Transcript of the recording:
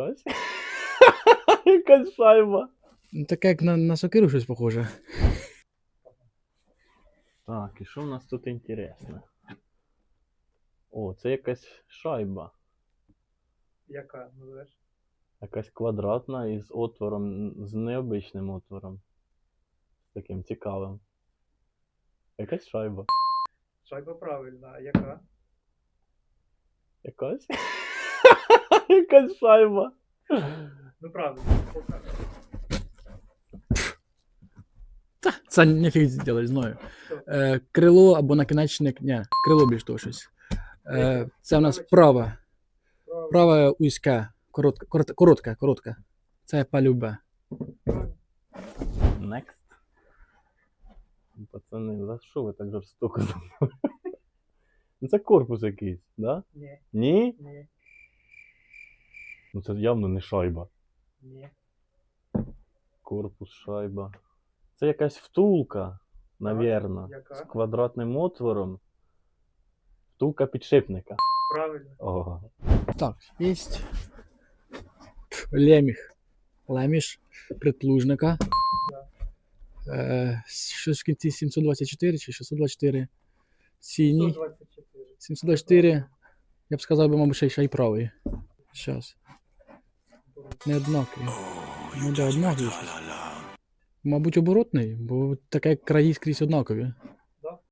Якась. Якась шайба. Ну, Таке як на, на сокиру щось похоже. Так, і що в нас тут інтересне? О, це якась шайба. Яка, називаєш? Якась квадратна із отвором, з необичним отвором. З таким цікавим. Якась шайба. Шайба правильна, а яка? Якась? Якась шайба. Ну покажи. Та, це нефіг зробити, знаю. Е, крило або накінечник. Ні, крило більш того щось. Е, це в нас права. Права узька. Коротка, коротка, коротка, коротка. Це палюбе. Next. Пацани, за що ви так жорстоко? Ну це корпус якийсь, да? Ні, Ні? ні, Ну це явно не шайба. ні. Корпус, шайба. Це якась втулка, навірно. яка? З квадратним отвором. Втулка підшипника. Правильно. Ого. Так, є. Леміх. Леміш предплужника. Е, щось в кінці 724 чи 624. Синій. 124. 724. Я б сказав би, мабуть, ще й- ще й правий. Щас. Не однакові. Ну да, однакові. Мабуть, оборотний, бо таке краї скрізь однакові.